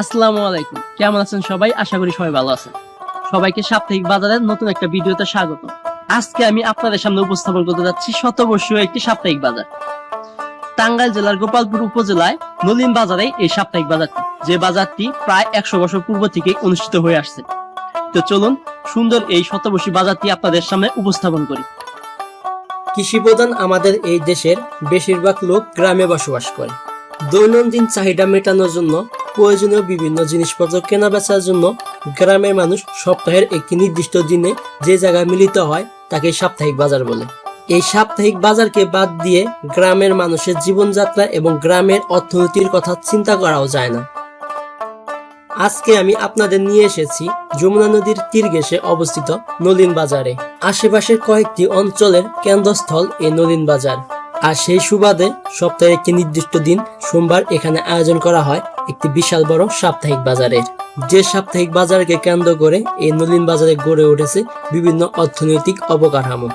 আসসালামু আলাইকুম। কেমন আছেন সবাই? আশা করি সবাই ভালো আছেন। সবাইকে সাপ্তাহিক বাজারের নতুন একটা ভিডিওতে স্বাগত। আজকে আমি আপনাদের সামনে উপস্থাপন করতে যাচ্ছি শতবর্ষীয় একটি সাপ্তাহিক বাজার। টাঙ্গাইল জেলার গোপালপুর উপজেলায় নলিন বাজারে এই সাপ্তাহিক বাজারটি, যে বাজারটি প্রায় একশো বছর পূর্ব থেকে অনুষ্ঠিত হয়ে আসছে। তো চলুন সুন্দর এই শতবর্ষী বাজারটি আপনাদের সামনে উপস্থাপন করি। কৃষি প্রধান আমাদের এই দেশের বেশিরভাগ লোক গ্রামে বসবাস করে। দৈনন্দিন চাহিদা মেটানোর জন্য প্রয়োজনীয় বিভিন্ন জিনিসপত্র কেনা বেচার জন্য গ্রামের মানুষ সপ্তাহের একটি নির্দিষ্ট দিনে যে জায়গায় মিলিত হয়, তাকে সাপ্তাহিক বাজার বলে। এই সাপ্তাহিক বাজারকে বাদ দিয়ে গ্রামের মানুষের জীবনযাত্রা এবং গ্রামের অর্থনীতির কথা চিন্তা করাও যায় না। আজকে আমি আপনাদের নিয়ে এসেছি যমুনা নদীর তীর ঘেঁষে অবস্থিত নলিন বাজারে। আশেপাশের কয়েকটি অঞ্চলের কেন্দ্রস্থল এই নলিন বাজার। আর সেই সুবাদে সপ্তাহে একটি নির্দিষ্ট দিন সোমবার এখানে আয়োজন করা হয় একটি বিশাল বড় সাপ্তাহিক বাজারের। যে সাপ্তাহিক বাজারকে কেন্দ্র করে এই নলিন বাজারে গড়ে উঠেছে বিভিন্ন অর্থনৈতিক অবকাঠামো।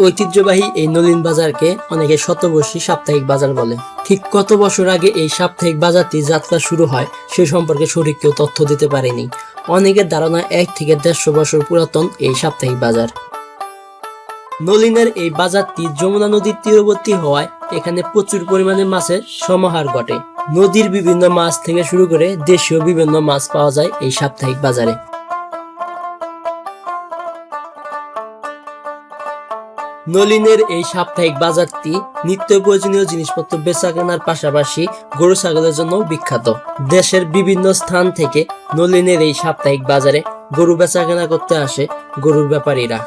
ঐতিহ্যবাহী এই নলিন বাজারকে অনেকে শতবর্ষী সাপ্তাহিক বাজার বলে। ঠিক কত বছর আগে এই সাপ্তাহিক বাজারটি যাত্রা শুরু হয় সে সম্পর্কে সঠিক কেউ তথ্য দিতে পারেনি। অনেকের ধারণা এক থেকে দেড়শো বছর পুরাতন এই সাপ্তাহিক বাজার। নলিনের এই বাজারটি যমুনা নদীর তীরবর্তী হওয়ায় এখানে প্রচুর পরিমাণে মাছের সমাহার ঘটে। নদীর বিভিন্ন মাছ থেকে শুরু করে দেশীয় বিভিন্ন মাছ পাওয়া যায় এই সাপ্তাহিক বাজারে। নলিনের এই সাপ্তাহিক বাজারটি নিত্য প্রয়োজনীয় জিনিসপত্র বেচা কেনার পাশাপাশি গরু ছাগলের জন্য বিখ্যাত। দেশের বিভিন্ন স্থান থেকে নলিনের এই সাপ্তাহিক বাজারে গরু বেচা কেনা করতে আসে গরুর ব্যাপারীরা।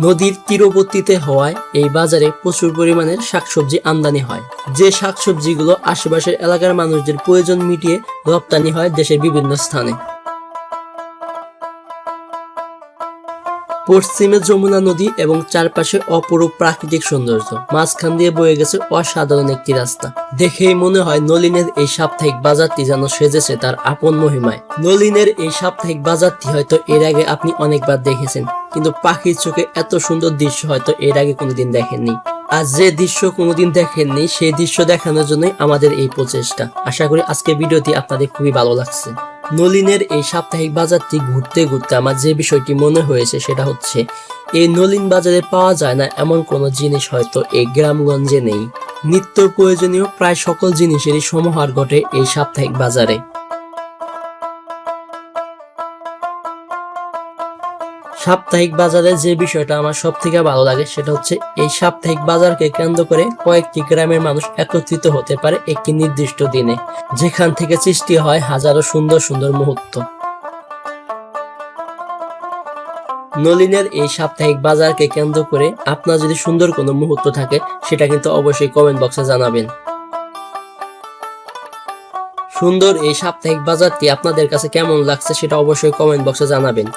নদীর তীরবর্তীতে হওয়ায় এই বাজারে প্রচুর পরিমাণের শাকসবজি আমদানি হয়। যে শাকসবজিগুলো আশেপাশের এলাকার মানুষদের প্রয়োজন মিটিয়ে রপ্তানি হয় দেশের বিভিন্ন স্থানে। পশ্চিমে যমুনা নদী এবং চারপাশে অপরূপ প্রাকৃতিক সৌন্দর্য। মাঝখান দিয়ে বয়ে গেছে অসাধারণ একটি রাস্তা। দেখেই মনে হয় নলিনের এই সাপ্তাহিক বাজারটি যেন সেজেছে তার আপন মহিমায়। নলিনের এই সাপ্তাহিক বাজারটি হয়তো এর আগে আপনি অনেকবার দেখেছেন, কিন্তু পাখির চোখে এত সুন্দর দৃশ্য হয়তো এর আগে কোনোদিন দেখেননি। আর যে দৃশ্য কোনোদিন দেখেননি, সেই দৃশ্য দেখানোর জন্যই আমাদের এই প্রচেষ্টা। আশা করি আজকে ভিডিওটি আপনাদের খুবই ভালো লাগছে। নলিনের এই সাপ্তাহিক বাজারটি ঘুরতে ঘুরতে আমার যে বিষয়টি মনে হয়েছে সেটা হচ্ছে, এই নলিন বাজারে পাওয়া যায় না এমন কোনো জিনিস হয়তো এই গ্রামগঞ্জে নেই। নিত্য প্রয়োজনীয় প্রায় সকল জিনিসেরই সমাহার ঘটে এই সাপ্তাহিক বাজারে। সাপ্তাহিক বাজারে যে বিষয়টা আমার সব থেকে ভালো লাগে সেটা হচ্ছে এই সাপ্তাহিক বাজারকে কেন্দ্র করে কয়েকটি গ্রামের মানুষ একত্রিত হতে পারে একটি নির্দিষ্ট দিনে, যেখান থেকে সৃষ্টি হয় হাজারো সুন্দর সুন্দর মুহূর্ত। নলিনের এই সাপ্তাহিক বাজারকে কেন্দ্র করে আপনার যদি সুন্দর কোনো মুহূর্ত থাকে, সেটা কিন্তু অবশ্যই কমেন্ট বক্সে জানাবেন। সুন্দর এই সাপ্তাহিক বাজারটি আপনাদের কাছে কেমন লাগছে সেটা অবশ্যই কমেন্ট বক্সে জানাবেন।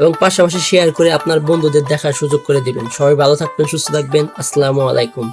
এবং পাশাপাশি শেয়ার করে আপনার বন্ধুদের দেখার সুযোগ করে দিবেন। সবাই ভালো থাকবেন, সুস্থ থাকবেন। আসসালামু আলাইকুম।